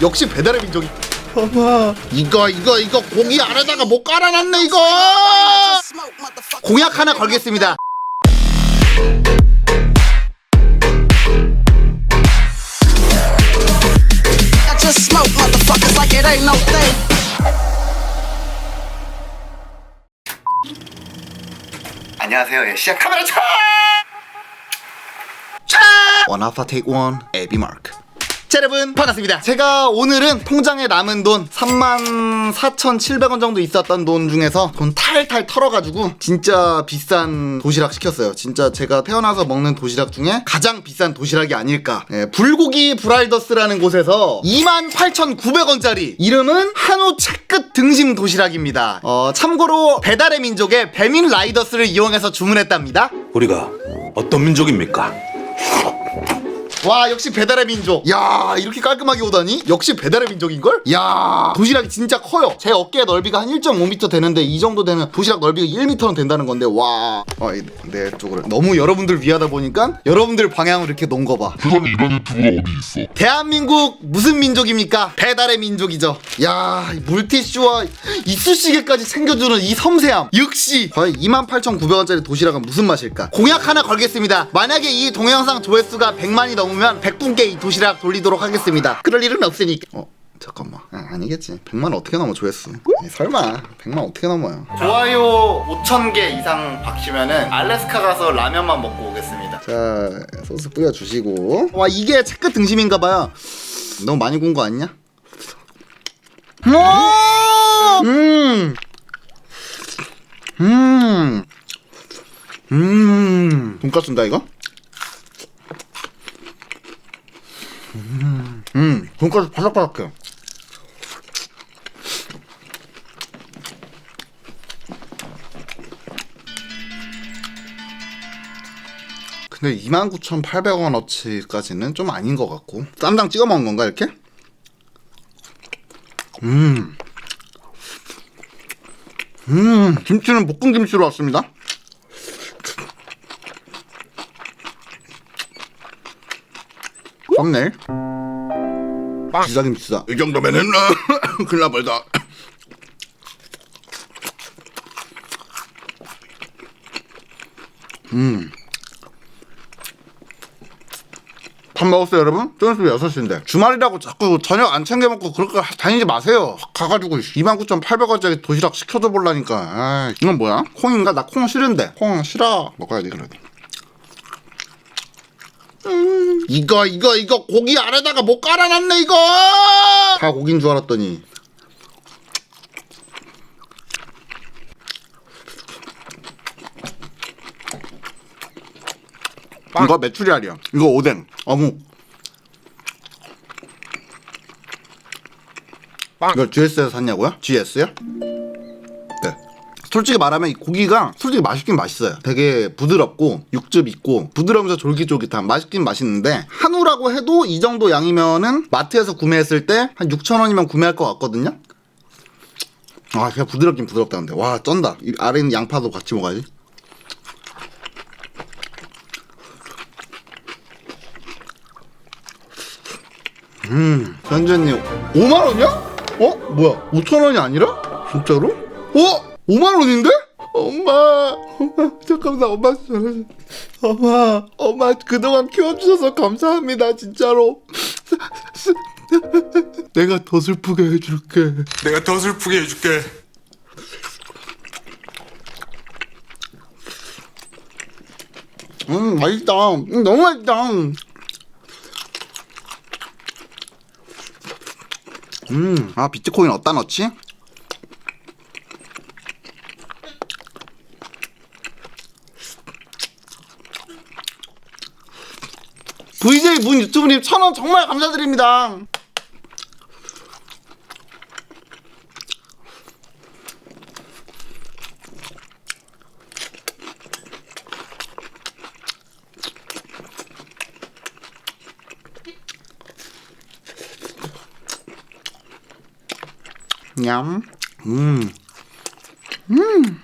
역시 배달의 민족이 엄마 이거 이거 이거 고기 안에다가 못 깔아놨네 이거 공약 하나 걸겠습니다 I just smoke motherfuckers like it ain't no thing. 안녕하세요 예시야 카메라 차! 차! 원 아파 테이크 원 에비 마크 자 여러분 반갑습니다. 제가 오늘은 통장에 남은 돈 34,700원 정도 있었던 돈 중에서 돈 탈탈 털어가지고 진짜 비싼 도시락 시켰어요. 진짜 제가 태어나서 먹는 도시락 중에 가장 비싼 도시락이 아닐까. 예, 불고기 브라이더스라는 곳에서 28,900원짜리 이름은 한우 채끝 등심 도시락입니다. 어, 참고로 배달의 민족의 배민 라이더스를 이용해서 주문했답니다. 우리가 어떤 민족입니까? 와 역시 배달의 민족. 야 이렇게 깔끔하게 오다니? 역시 배달의 민족인걸? 야 도시락이 진짜 커요. 제 어깨 넓이가 한 1.5m 되는데 이 정도 되면 도시락 넓이가 1m는 된다는 건데 와내 쪽으로. 너무 여러분들 위하다 보니까 여러분들 방향으로 이렇게 놓은 거봐. 세상에 이런 유튜브가 어디 있어? 대한민국 무슨 민족입니까? 배달의 민족이죠. 야이 물티슈와 이쑤시개까지 챙겨주는 이 섬세함. 역시 거의 28,900원짜리 도시락은 무슨 맛일까? 공약 하나 걸겠습니다. 만약에 이 동영상 조회수가 100만이 넘으면 100분께 이 도시락 돌리도록 하겠습니다. 그럴 일은 없으니까. 어 잠깐만. 아, 니겠지. 100만 어떻게 넘어 조회수? 에이, 설마. 100만 어떻게 넘어요? 좋아요. 5,000개 이상 박시면은 알래스카 가서 라면만 먹고 오겠습니다. 자 소스 뿌려주시고. 와 이게 체크 등심인가봐요. 너무 많이 구운 거 아니냐? 음! 음! 음! 돈까스인다 이거? 음, 음, 돈까스 바삭바삭해. 근데 29,800원어치까지는 좀 아닌 것 같고 쌈장 찍어 먹은 건가 이렇게? 음, 음, 김치는 볶은 김치로 왔습니다. 썸네일. 비싸 김치다. 이 정도면은 큰일 나버리다. 밥 먹었어요 여러분? 좀 있으면 6시인데 주말이라고 자꾸 저녁 안 챙겨 먹고 그렇게 다니지 마세요 가가지고 29,800원짜리 도시락 시켜줘 볼라니까 아, 이건 뭐야? 콩인가? 나 콩 싫은데 콩 싫어 먹어야지 그래도 음, 이거 이거 이거 고기 안에다가 못 깔아놨네 이거! 다 고기인 줄 알았더니. 이거 메추리알이야. 이거 오뎅. 어묵 이거 GS에서 샀냐고요? GS요? 네. 솔직히 말하면 이 고기가 솔직히 맛있긴 맛있어요. 되게 부드럽고 육즙 있고 부드러우면서 졸깃졸깃한 맛있긴 맛있는데 한우라고 해도 이 정도 양이면은 마트에서 구매했을 때 한 6천 원이면 구매할 것 같거든요. 아 그냥 부드럽긴 부드럽다는데 와 쩐다. 이 아래 있는 양파도 같이 먹어야지. 음, 현재님 5만 원이야? 어? 뭐야? 5천 원이 아니라? 진짜로? 어? 5만 원인데? 엄마, 엄마, 잠깐만, 엄마, 엄마, 엄마, 그동안 키워주셔서 감사합니다, 진짜로. 내가 더 슬프게 해줄게. 내가 더 슬프게 해줄게 음, 맛있다. 음, 너무 맛있다. 음, 아, 비트코인 어디다 넣지? VJ 문 유튜브님 천 원 정말 감사드립니다. 냠. 음. 음.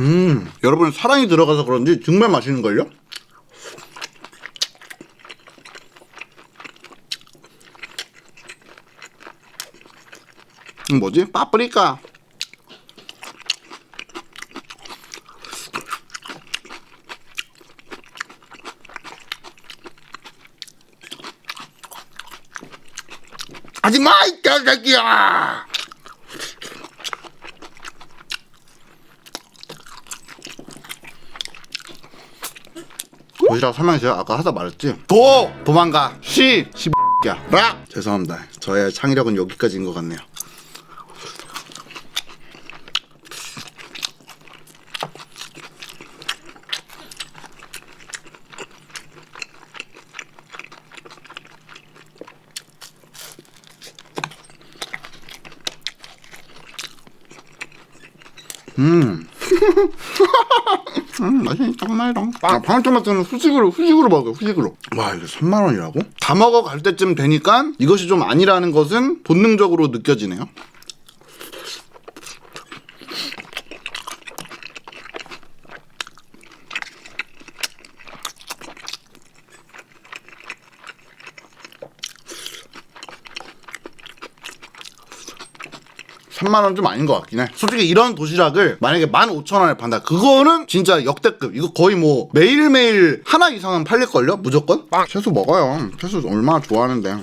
음, 여러분 사랑이 들어가서 그런지 정말 맛있는걸요? 음, 뭐지? 파프리카. 하지마 이 개새끼야! 도시락 설명 제가 아까 하다 말했지 도! 도망가 시! 시야 라! 죄송합니다 저의 창의력은 여기까지인 것 같네요 음, 맛이 장난이다. 아, 방울토마토는 후식으로, 후식으로 먹어요, 후식으로. 와, 이거 3만원이라고? 다 먹어 갈 때쯤 되니까 이것이 좀 아니라는 것은 본능적으로 느껴지네요. 삼만 원 좀 아닌 것 같긴 해. 솔직히 이런 도시락을 만약에 만 오천 원에 판다. 그거는 진짜 역대급. 이거 거의 뭐 매일매일 하나 이상은 팔릴걸요? 무조건? 채소 먹어요. 채소 얼마나 좋아하는데.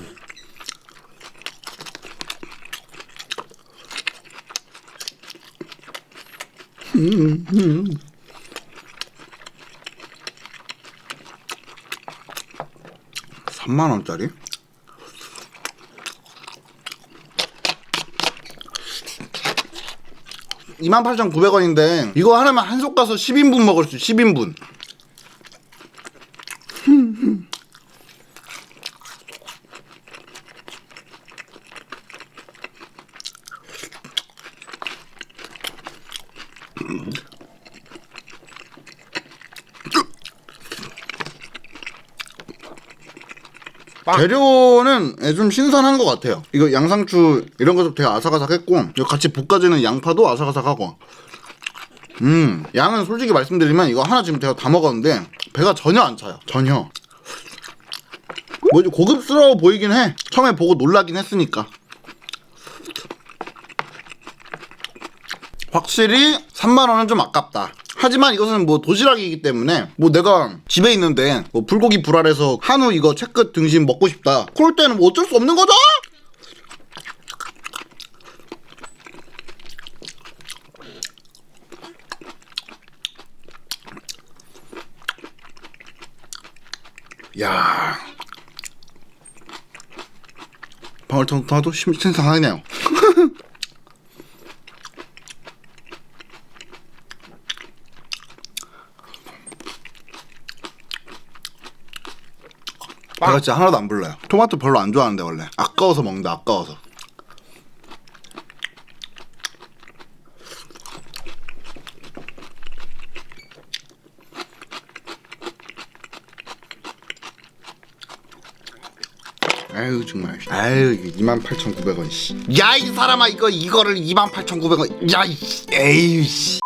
음, 음. 3만 원짜리? 28,900원인데 이거 하나면 한솥 가서 10인분 먹을 수 10인분 재료는 예, 좀 신선한 것 같아요. 이거 양상추 이런 것도 되게 아삭아삭했고 이거 같이 볶아지는 양파도 아삭아삭하고 음 양은 솔직히 말씀드리면 이거 하나 지금 제가 다 먹었는데 배가 전혀 안 차요. 전혀. 뭐지 고급스러워 보이긴 해. 처음에 보고 놀라긴 했으니까. 확실히 3만 원은 좀 아깝다. 하지만 이것은 뭐 도시락이기 때문에 뭐 내가 집에 있는데 뭐 불고기 불알에서 한우 이거 채끝 등심 먹고 싶다. 그럴 때는 뭐 어쩔 수 없는 거죠? 야. 방울토마토도 신선하네요. 배가 진짜 하나도 안 불러요. 토마토 별로 안 좋아하는데 원래 아까워서 먹는다 아까워서. 아유 정말 아유 28,900원 씨. 야 이 사람아 이거 이거를 28,900원 야 이, 에이 씨.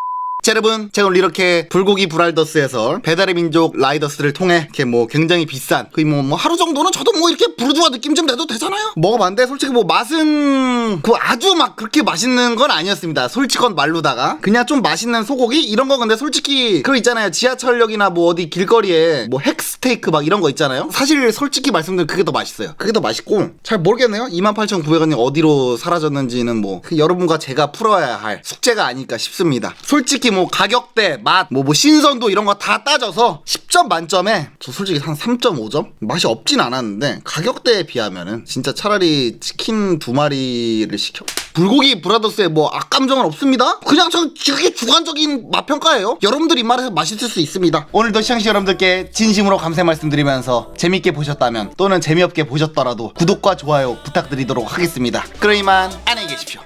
자, 여러분. 제가 오늘 이렇게 불고기 브랄더스에서 배달의 민족 라이더스를 통해 이렇게 뭐 굉장히 비싼 거의 뭐, 뭐 하루 정도는 저도 뭐 이렇게 부르주아 느낌 좀 내도 되잖아요. 먹어봤는데 솔직히 뭐 맛은 그 아주 막 그렇게 맛있는 건 아니었습니다. 솔직한 말로다가. 그냥 좀 맛있는 소고기? 이런 거 근데 솔직히 그거 있잖아요. 지하철역이나 뭐 어디 길거리에 뭐 핵스테이크 막 이런 거 있잖아요. 사실 솔직히 말씀드리면 그게 더 맛있어요. 그게 더 맛있고 잘 모르겠네요. 28,900원이 어디로 사라졌는지는 뭐그 여러분과 제가 풀어야 할 숙제가 아닐까 싶습니다. 솔직히 뭐 가격대 맛 뭐 뭐 신선도 이런 거 다 따져서 10점 만점에 저 솔직히 한 3.5점 맛이 없진 않았는데 가격대에 비하면은 진짜 차라리 치킨 두 마리를 시켜. 불고기 브라더스에 뭐 악감정은 없습니다. 그냥 전 그게 주관적인 맛 평가예요. 여러분들 입맛에서 맛있을 수 있습니다. 오늘도 시청자 여러분들께 진심으로 감사 말씀드리면서 재밌게 보셨다면 또는 재미없게 보셨더라도 구독과 좋아요 부탁드리도록 하겠습니다. 그럼 이만 안녕히 계십시오